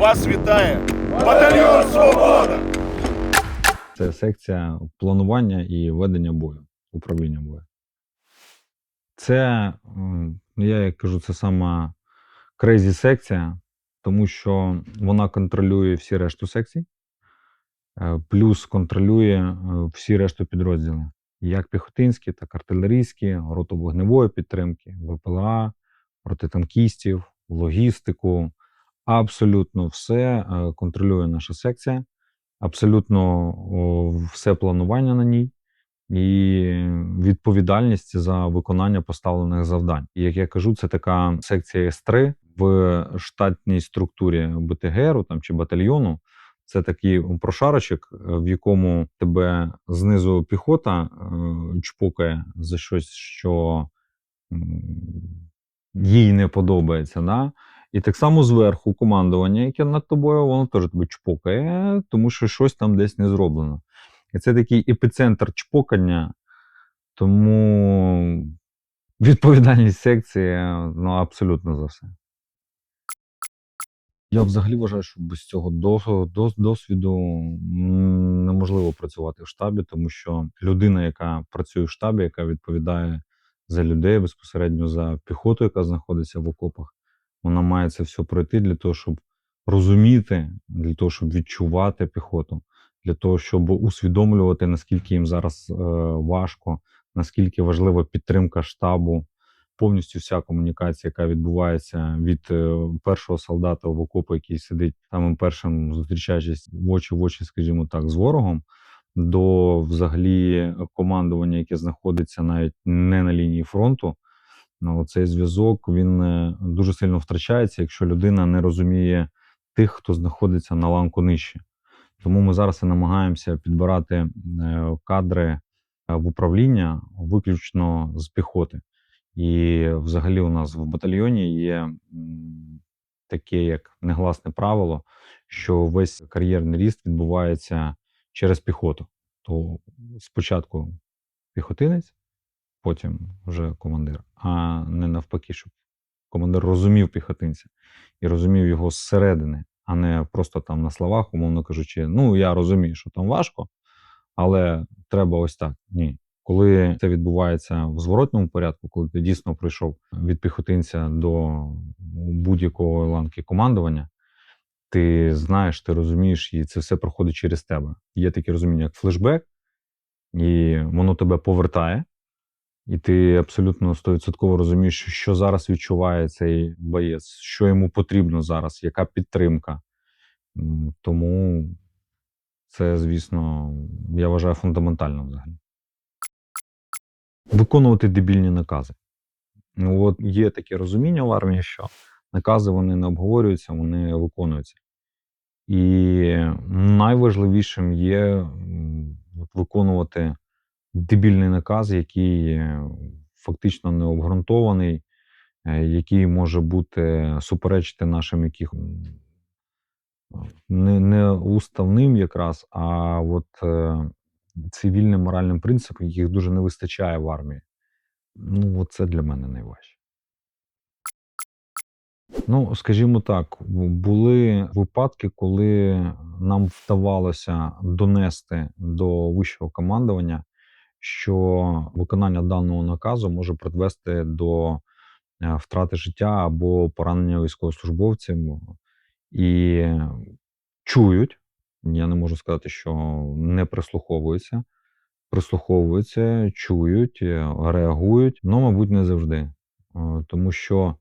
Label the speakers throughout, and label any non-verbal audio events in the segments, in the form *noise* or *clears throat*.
Speaker 1: Вас вітає батальйон Свобода!
Speaker 2: Це секція планування і ведення бою, управління бою. Це, я як кажу, це сама крейзі секція, тому що вона контролює всі решту секцій, е, плюс контролює е, всі решту підрозділи, як піхотинські, так артилерійські, роту вогневої підтримки, ВПЛА, протитанкістів, логістику. Абсолютно все е, контролює наша секція абсолютно все планування на ній і відповідальність за виконання поставлених завдань. І як я кажу, це така секція С3 в штатній структурі БТГРу чи батальйону. Це такий прошарочок, в якому тебе знизу піхота е, чпокає за щось, що їй не подобається. Да? І так само зверху командування, яке над тобою, воно теж тебе чпокає, тому що щось там десь не зроблено. І це такий епіцентр чпокання, тому відповідальність секції ну, абсолютно за все. Я взагалі вважаю, що без цього дос- дос- досвіду неможливо працювати в штабі, тому що людина, яка працює в штабі, яка відповідає за людей безпосередньо за піхоту, яка знаходиться в окопах, вона має це все пройти для того, щоб розуміти, для того, щоб відчувати піхоту, для того, щоб усвідомлювати, наскільки їм зараз е, важко, наскільки важлива підтримка штабу, повністю вся комунікація, яка відбувається від е, першого солдата в окопу, який сидить самим першим, зустрічаючись в очі в очі, скажімо так, з ворогом. До взагалі командування, яке знаходиться навіть не на лінії фронту, цей зв'язок він е, дуже сильно втрачається, якщо людина не розуміє тих, хто знаходиться на ланку нижче. Тому ми зараз і намагаємося підбирати е, кадри е, в управління виключно з піхоти. І взагалі у нас в батальйоні є таке як негласне правило, що весь кар'єрний ріст відбувається через піхоту. То спочатку піхотинець, потім вже командир, а не навпаки, щоб командир розумів піхотинця і розумів його зсередини, а не просто там на словах, умовно кажучи, ну я розумію, що там важко, але треба ось так. Ні. Коли це відбувається в зворотньому порядку, коли ти дійсно прийшов від піхотинця до будь-якої ланки командування, ти знаєш, ти розумієш, і це все проходить через тебе. Є таке розуміння, як флешбек, і воно тебе повертає, і ти абсолютно стовідсотково розумієш, що зараз відчуває цей боєць, що йому потрібно зараз, яка підтримка. Тому це, звісно, я вважаю фундаментально взагалі. Виконувати дебільні накази. Ну, от є таке розуміння в армії, що накази вони не обговорюються, вони виконуються. І найважливішим є виконувати дебільний наказ, який е, фактично не обґрунтований, е, який може бути суперечити нашим яких не, не уставним якраз, а от е, цивільним моральним принципам, яких дуже не вистачає в армії. Ну, це для мене найважче. Ну, скажімо так, були випадки, коли нам вдавалося донести до вищого командування, що виконання даного наказу може призвести до е, втрати життя або поранення військовослужбовців. І чують, я не можу сказати, що не прислуховуються, прислуховуються, чують, е, реагують, але, мабуть, не завжди. Е, Тому що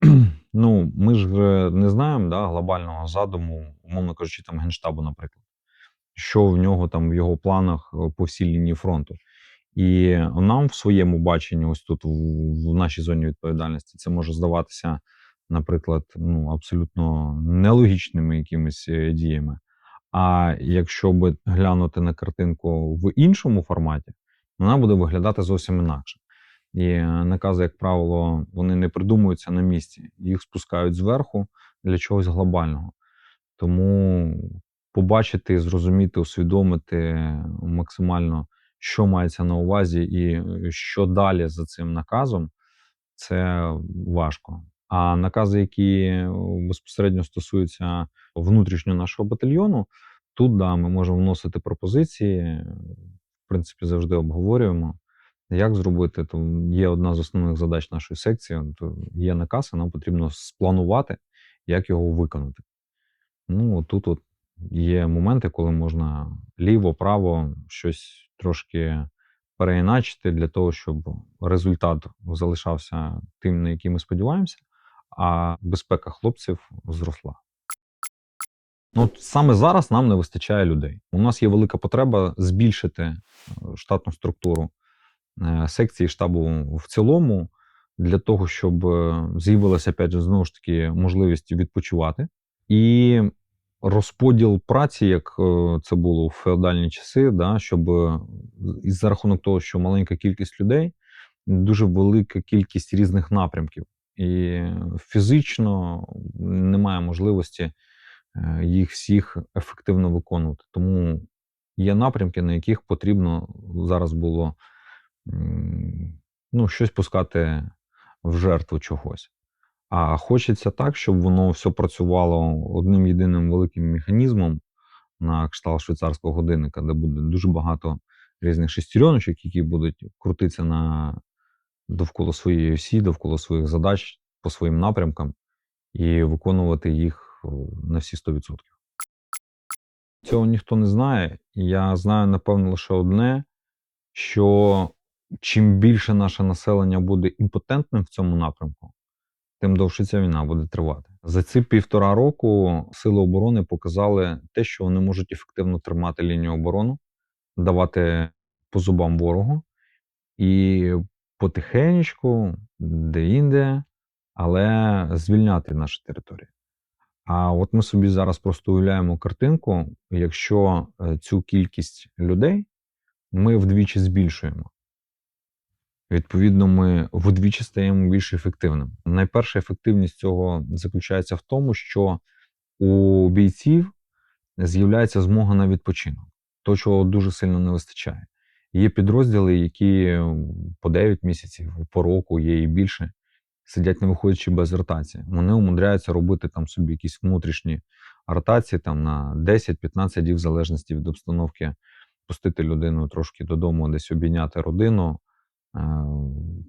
Speaker 2: *clears throat* ну, ми ж не знаємо да, глобального задуму, умовно кажучи, там Генштабу, наприклад, що в нього там в його планах е, по всій лінії фронту. І нам в своєму баченні, ось тут, в, нашій зоні відповідальності, це може здаватися, наприклад, ну, абсолютно нелогічними якимись е, діями. А якщо би глянути на картинку в іншому форматі, вона буде виглядати зовсім інакше. І е, накази, як правило, вони не придумуються на місці, їх спускають зверху для чогось глобального. Тому побачити, зрозуміти, усвідомити максимально, що мається на увазі, і е, що далі за цим наказом, це важко. А накази, які е, безпосередньо стосуються внутрішнього нашого батальйону, тут да, ми можемо вносити пропозиції. В принципі, завжди обговорюємо. Як зробити? То є одна з основних задач нашої секції. То є наказ, і нам потрібно спланувати, як його виконати. Ну, тут от є моменти, коли можна ліво, право щось трошки переіначити для того, щоб результат залишався тим, на який ми сподіваємося, а безпека хлопців зросла. Ну, саме зараз нам не вистачає людей. У нас є велика потреба збільшити е, штатну структуру е, секції штабу в цілому, для того, щоб е, з'явилася опять же, знову ж таки можливість відпочивати. І розподіл праці, як е, це було в феодальні часи, да, щоб е, і за рахунок того, що маленька кількість людей, дуже велика кількість різних напрямків. І фізично немає можливості е, їх всіх ефективно виконувати. Тому є напрямки, на яких потрібно зараз було ну, щось пускати в жертву чогось. А хочеться так, щоб воно все працювало одним єдиним великим механізмом на кшталт швейцарського годинника, де буде дуже багато різних шестереночок, які будуть крутитися на довкола своєї осі, довкола своїх задач по своїм напрямкам і виконувати їх е, на всі 100%. Цього ніхто не знає. Я знаю, напевно, лише одне, що чим більше наше населення буде імпотентним в цьому напрямку, тим довше ця війна буде тривати. За ці півтора року сили оборони показали те, що вони можуть ефективно тримати лінію оборони, давати по зубам ворогу і потихеньку, де-інде, але звільняти наші території. А от ми собі зараз просто уявляємо картинку, якщо е, цю кількість людей ми вдвічі збільшуємо. Відповідно, ми вдвічі стаємо більш ефективним. Найперша ефективність цього заключається в тому, що у бійців з'являється змога на відпочинок, то чого дуже сильно не вистачає. Є підрозділи, які по 9 місяців, по року є і більше, сидять не виходячи без ротації. Вони умудряються робити там собі якісь внутрішні ротації там на 10-15 днів, в залежності від обстановки, пустити людину трошки додому, десь обійняти родину,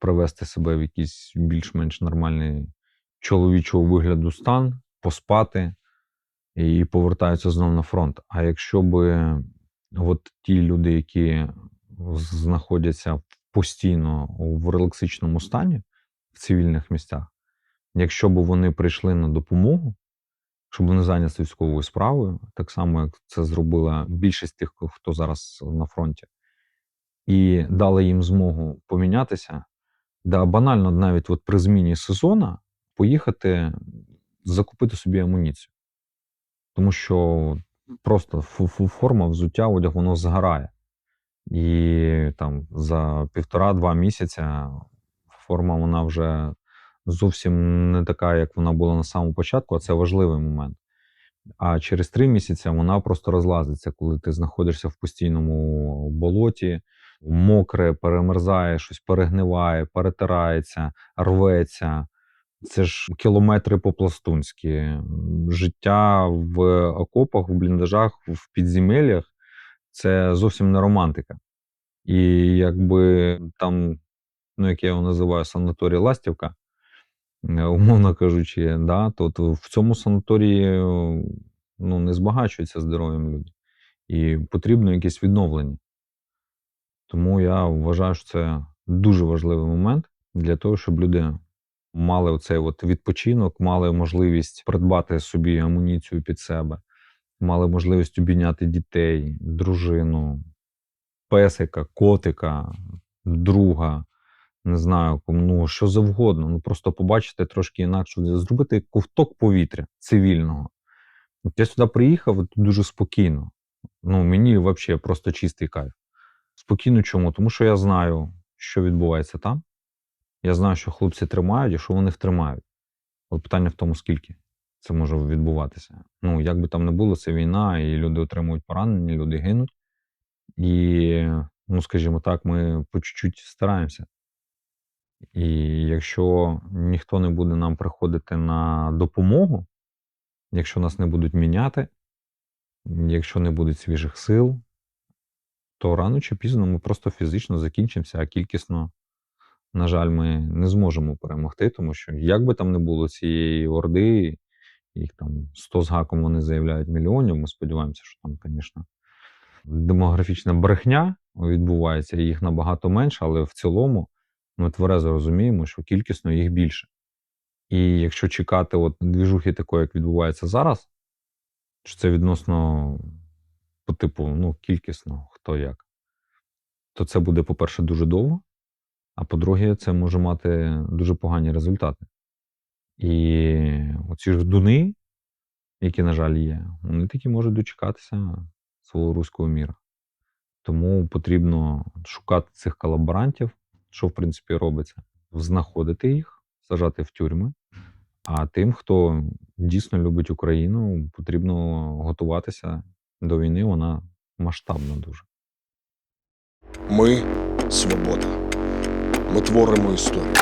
Speaker 2: привести себе в якийсь більш-менш нормальний чоловічого вигляду стан, поспати і повертаються знову на фронт. А якщо би от ті люди, які знаходяться постійно в релаксичному стані в цивільних місцях, якщо б вони прийшли на допомогу, щоб вони зайнялися військовою справою, так само як це зробила більшість тих, хто зараз на фронті, і дали їм змогу помінятися, да банально навіть от при зміні сезону поїхати закупити собі амуніцію. Тому що просто форма, взуття, одяг, воно згорає. І там за півтора-два місяця форма вона вже зовсім не така, як вона була на самому початку, а це важливий момент. А через три місяці вона просто розлазиться, коли ти знаходишся в постійному болоті, мокре, перемерзає, щось перегниває, перетирається, рветься. Це ж кілометри по-пластунськи. Життя в окопах, в бліндажах, в підземеллях це зовсім не романтика. І якби там, ну як я його називаю, санаторій Ластівка, е, умовно кажучи, да, то, в цьому санаторії ну, не збагачуються здоров'ям люди. І потрібно якесь відновлення. Тому я вважаю, що це дуже важливий момент для того, щоб люди мали оцей от відпочинок, мали можливість придбати собі амуніцію під себе, мали можливість обійняти дітей, дружину, песика, котика, друга, не знаю, ну що завгодно. Ну просто побачити трошки інакше, зробити ковток повітря цивільного. От я сюди приїхав дуже спокійно. Ну, мені взагалі просто чистий кайф. Спокійно чому? Тому що я знаю, що відбувається там. Я знаю, що хлопці тримають і що вони втримають. От питання в тому, скільки це може відбуватися. Ну, як би там не було, це війна, і люди отримують поранення, люди гинуть. І, ну, скажімо так, ми по чуть-чуть стараємося. І якщо ніхто не буде нам приходити на допомогу, якщо нас не будуть міняти, якщо не буде свіжих сил, то рано чи пізно ми просто фізично закінчимося, а кількісно, на жаль, ми не зможемо перемогти, тому що як би там не було цієї орди, їх там 100 з гаком вони заявляють мільйонів. Ми сподіваємося, що там, звісно, демографічна брехня відбувається, їх набагато менше, але в цілому ми тверезо розуміємо, що кількісно їх більше. І якщо чекати от двіжухи такої, як відбувається зараз, що це відносно по типу, ну, кількісно, хто як, то це буде, по-перше, дуже довго, а по-друге, це може мати дуже погані результати. І оці ж дуни, які, на жаль, є, вони таки можуть дочекатися свого руського міра. Тому потрібно шукати цих колаборантів, що в принципі робиться, знаходити їх, сажати в тюрми. А тим, хто дійсно любить Україну, потрібно готуватися до війни. Вона масштабна дуже.
Speaker 3: Ми свобода. Ми творимо історію.